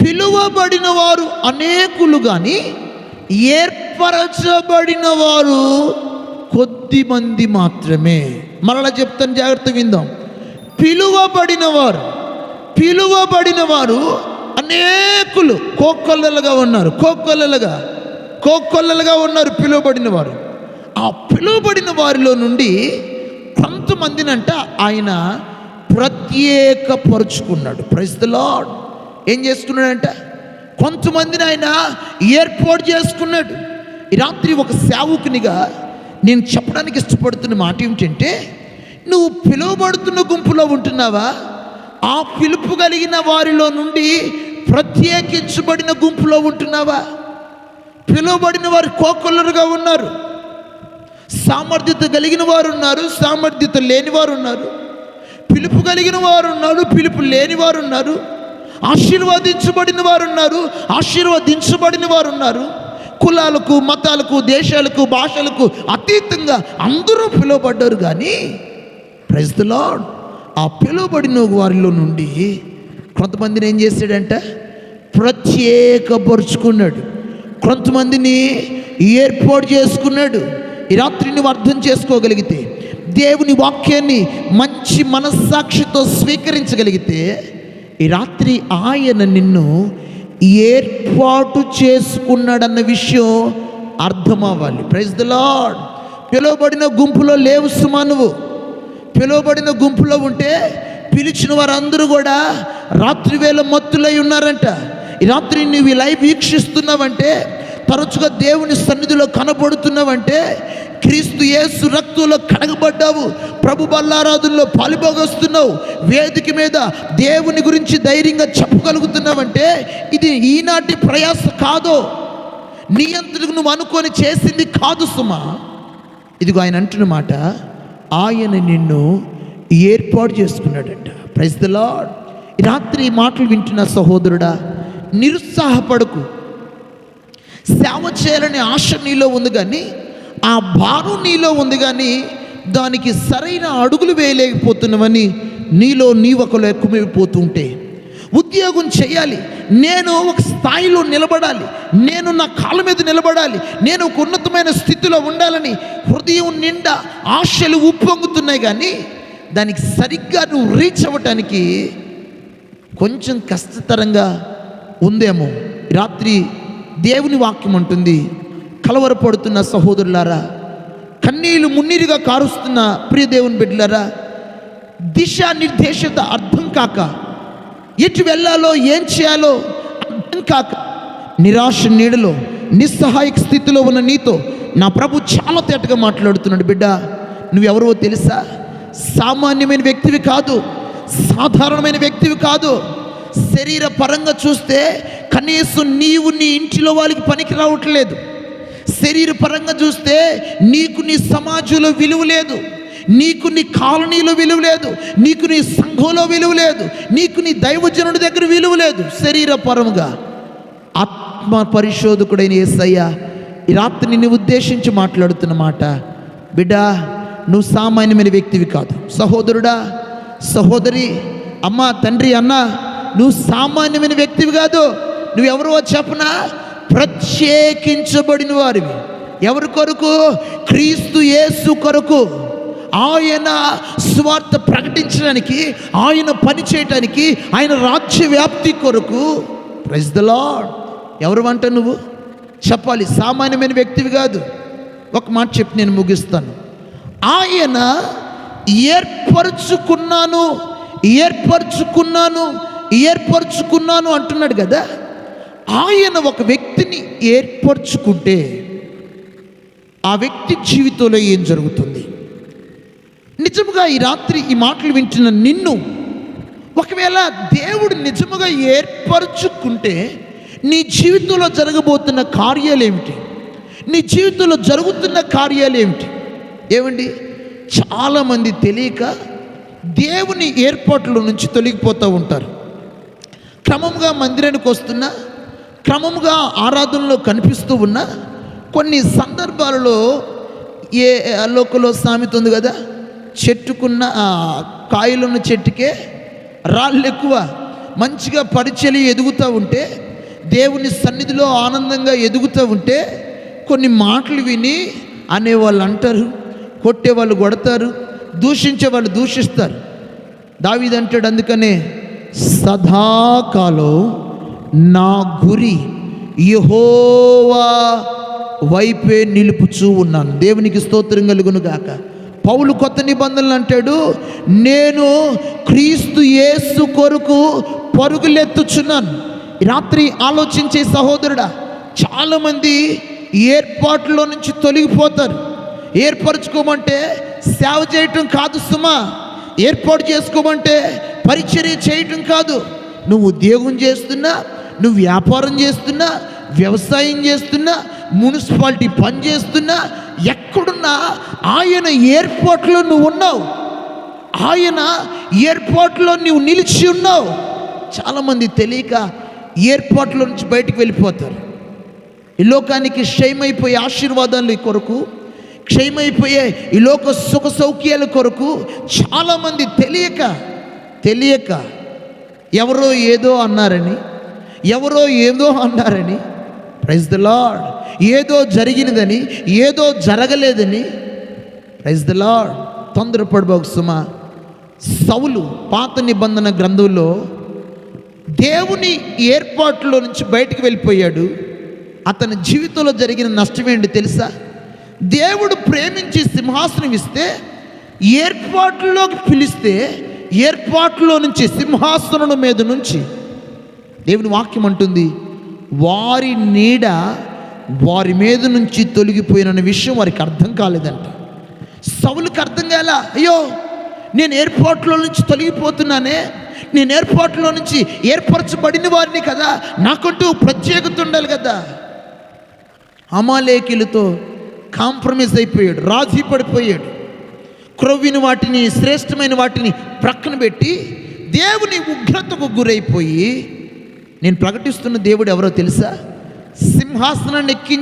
పిలువబడిన వారు అనేకులు కానీ ఏర్పరచబడిన వారు కొద్ది మంది మాత్రమే. మరలా చెప్తాను జాగ్రత్త విందాం. పిలువబడిన వారు పిలువబడిన వారు అనేకులు కోకొల్లలుగా ఉన్నారు కోకొల్లలుగా కోకొల్లలుగా ఉన్నారు పిలువబడిన వారు ఆ పిలువబడిన వారిలో నుండి కొంతమందినంట ఆయన ప్రత్యేకపరుచుకున్నాడు. ప్రైజ్ ద లాడ్ ఏం చేసుకున్నాడంట కొంతమందిని ఆయన ఏర్పాటు చేసుకున్నాడు. ఈ రాత్రి ఒక సేవకునిగా నేను చెప్పడానికి ఇష్టపడుతున్న మాట ఏమిటంటే నువ్వు పిలువబడుతున్న గుంపులో ఉంటున్నావా? ఆ పిలుపు కలిగిన వారిలో నుండి ప్రత్యేకించబడిన గుంపులో ఉంటున్నావా? పిలువబడిన వారు కోకొల్లరుగా ఉన్నారు. సామర్థ్యత కలిగిన వారు ఉన్నారు సామర్థ్యత లేని వారు ఉన్నారు. పిలుపు కలిగిన వారు ఉన్నారు పిలుపు లేని వారు ఉన్నారు. ఆశీర్వదించబడిన వారు ఉన్నారు ఆశీర్వదించబడిన వారు ఉన్నారు కులాలకు మతాలకు దేశాలకు భాషలకు అతీతంగా అందరూ పిలువబడ్డారు కానీ ప్రైజ్ ద ఆ పిలువబడిన వారిలో నుండి కొంతమందిని ఏం చేశాడంట? ప్రత్యేకపరుచుకున్నాడు. కొంతమందిని ఏర్పాటు చేసుకున్నాడు. ఈ రాత్రి నువ్వు అర్థం చేసుకోగలిగితే దేవుని వాక్యాన్ని మంచి మనస్సాక్షితో స్వీకరించగలిగితే ఈ రాత్రి ఆయన నిన్ను ఏర్పాటు చేసుకున్నాడన్న విషయం అర్థమవ్వాలి. ప్రైజ్ ద లాడ్ పిలువబడిన గుంపులో లేవు సుమా నువ్వు. పిలువబడిన గుంపులో ఉంటే పిలిచిన వారందరూ కూడా రాత్రి వేళ మత్తులై ఉన్నారంట. ఈ రాత్రి నువ్వు ఈ లైవ్ వీక్షిస్తున్నావంటే తరచుగా దేవుని సన్నిధిలో కనబడుతున్నావంటే క్రీస్తు యేసు రక్తంలో కడగబడ్డావు. ప్రభు బల్లారాధుల్లో పాలుపోగొస్తున్నావు. వేదిక మీద దేవుని గురించి ధైర్యంగా చెప్పగలుగుతున్నావంటే ఇది ఈనాటి ప్రయాస కాదో. నీ నువ్వు అనుకొని చేసింది కాదు సుమా. ఇదిగో ఆయన అంటున్న మాట ఆయన నిన్ను ఏర్పాటు చేసుకున్నాడంట. ప్రైజ్ ద లాడ్ రాత్రి ఈ మాటలు వింటున్న సహోదరుడా నిరుత్సాహపడకు. సేవ చేయాలనే ఆశ నీలో ఉంది కానీ ఆ భారం నీలో ఉంది కానీ దానికి సరైన అడుగులు వేయలేకపోతున్నావని నీలో నీ ఒకరు ఎక్కువైపోతుంటే ఉద్యోగం చేయాలి. నేను ఒక స్థాయిలో నిలబడాలి. నేను నా కాళ్ళ మీద నిలబడాలి. నేను ఒక ఉన్నతమైన స్థితిలో ఉండాలని హృదయం నిండా ఆశలు ఉప్పొంగుతున్నాయి కానీ దానికి సరిగ్గా నువ్వు రీచ్ అవ్వటానికి కొంచెం కష్టతరంగా ఉందేమో. రాత్రి దేవుని వాక్యం అంటుంది కలవరపడుతున్న సహోదరులారా కన్నీలు మున్నీరుగా కారుస్తున్న ప్రియదేవుని బిడ్డలారా దిశా నిర్దేశత అర్థం కాక ఎటు వెళ్ళాలో ఏం చేయాలో అర్థం కాక నిరాశ నీడలో నిస్సహాయక స్థితిలో ఉన్న నీతో నా ప్రభు చాలా తేటగా మాట్లాడుతున్నాడు బిడ్డ. నువ్వెవరో తెలుసా? సామాన్యమైన వ్యక్తివి కాదు సాధారణమైన వ్యక్తివి కాదు. శరీర పరంగా చూస్తే కనీసం నీవు నీ ఇంటిలో వాళ్ళకి పనికి రావట్లేదు శరీర పరంగా చూస్తే నీకు నీ సమాజంలో విలువ లేదు. నీకు నీ కాలనీలో విలువ లేదు. నీకు నీ సంఘంలో విలువ లేదు. నీకు నీ దైవజనుడి దగ్గర విలువ లేదు. శరీరపరముగా ఆత్మ పరిశోధకుడైన ఏసయ్య ఈ రాత్రి నిన్ను ఉద్దేశించి మాట్లాడుతున్న మాట బిడ్డ నువ్వు సామాన్యమైన వ్యక్తివి కాదు. సహోదరుడా సహోదరి అమ్మ తండ్రి అన్న నువ్వు సామాన్యమైన వ్యక్తివి కాదు. నువ్వెవరో చెప్పనా? ప్రత్యేకించబడిన వారివి. ఎవరి కొరకు? క్రీస్తు యేసు కొరకు. ఆయన స్వార్థ ప్రకటించడానికి ఆయన పని చేయటానికి ఆయన రాజ్య వ్యాప్తి కొరకు. ప్రైజ్ ద లాడ్ ఎవరు అంట నువ్వు? చెప్పాలి. సామాన్యమైన వ్యక్తివి కాదు. ఒక మాట చెప్పి నేను ముగిస్తాను. ఆయన ఏర్పరచుకున్నాను ఏర్పరచుకున్నాను ఏర్పరచుకున్నాను అంటున్నాడు కదా. ఆయన ఒక వ్యక్తిని ఏర్పరచుకుంటే ఆ వ్యక్తి జీవితంలో ఏం జరుగుతుంది? నిజముగా ఈ రాత్రి ఈ మాటలు వింటున్న నిన్ను ఒకవేళ దేవుడు నిజముగా ఏర్పరచుకుంటే నీ జీవితంలో జరగబోతున్న కార్యాలు ఏమిటి నీ జీవితంలో జరుగుతున్న కార్యాలు ఏమిటి ఏమండి? చాలామంది తెలియక దేవుని ఏర్పాట్ల నుంచి తొలగిపోతూ ఉంటారు. క్రమంగా మందిరానికి వస్తున్నా క్రమంగా ఆరాధనలో కనిపిస్తూ ఉన్న కొన్ని సందర్భాలలో ఏ లోకలో సామెత ఉంది కదా? చెట్టుకున్న కాయలున్న చెట్టుకే రాళ్ళు ఎక్కువ మంచిగా పరిచయం ఎదుగుతూ ఉంటే దేవుని సన్నిధిలో ఆనందంగా ఎదుగుతూ ఉంటే కొన్ని మాటలు విని అనేవాళ్ళు అంటారు కొట్టేవాళ్ళు కొడతారు దూషించే వాళ్ళు దూషిస్తారు. దావిదంటాడు అందుకనే సదాకాలం నా గురి యహోవా వైపే నిలుపుచూ ఉన్నాను. దేవునికి స్తోత్రం కలుగును గాక. పౌలు కొత్త నిబంధనలు అంటాడు నేను క్రీస్తు యేసు కొరకు పరుగులెత్తుచున్నాను. రాత్రి ఆలోచించే సహోదరుడా చాలామంది ఏర్పాట్లో నుంచి తొలగిపోతారు. ఏర్పరచుకోమంటే సేవ చేయటం కాదు సుమా. ఏర్పాటు చేసుకోమంటే పరిచర్య చేయటం కాదు. నువ్వు ఉద్యోగం చేస్తున్నా నువ్వు వ్యాపారం చేస్తున్నా వ్యవసాయం చేస్తున్నా మున్సిపాలిటీ పని చేస్తున్నా ఎక్కడున్నా ఆయన ఏర్పాట్లో నువ్వు ఉన్నావు. ఆయన ఏర్పాట్లో నువ్వు నిలిచి ఉన్నావు. చాలామంది తెలియక ఏర్పాట్లో నుంచి బయటికి వెళ్ళిపోతారు. ఈ లోకానికి క్షయమైపోయే ఆశీర్వాదాలు కొరకు క్షయమైపోయే ఈ లోక సుఖ సౌఖ్యాల కొరకు చాలామంది తెలియక తెలియక ఎవరో ఏదో అన్నారని ఎవరో ఏదో అన్నారని ప్రైజ్ ద లాడ్ ఏదో జరిగినదని ఏదో జరగలేదని ప్రైజ్ ద లాడ్ తొందరపడబోకు సుమా. సౌలు పాత నిబంధన గ్రంథంలో దేవుని ఏర్పాట్లో నుంచి బయటికి వెళ్ళిపోయాడు. అతని జీవితంలో జరిగిన నష్టం ఏంటి తెలుసా? దేవుడు ప్రేమించి సింహాసనం ఇస్తే ఏర్పాట్లోకి పిలిస్తే ఏర్పాట్లో నుంచి సింహాసనం మీద నుంచి దేవుని వాక్యం అంటుంది వారి నీడ వారి మీద నుంచి తొలగిపోయిన విషయం వారికి అర్థం కాలేదంట. సవులకు అర్థం కాల అయ్యో నేను ఎయిర్పోర్ట్లో నుంచి తొలగిపోతున్నానే నేను ఎయిర్పోర్ట్లో నుంచి ఏర్పరచబడిన వారిని కదా నాకంటూ ప్రత్యేకత ఉండాలి కదా. అమాలేకులతో కాంప్రమైజ్ అయిపోయాడు రాజీ పడిపోయాడు. క్రొవ్విన వాటిని శ్రేష్టమైన వాటిని ప్రక్కన పెట్టి దేవుని ఉగ్రతకు గురైపోయి నేను ప్రకటిస్తున్న దేవుడు ఎవరో తెలుసా? సింహాసనాన్ని ఎక్కించి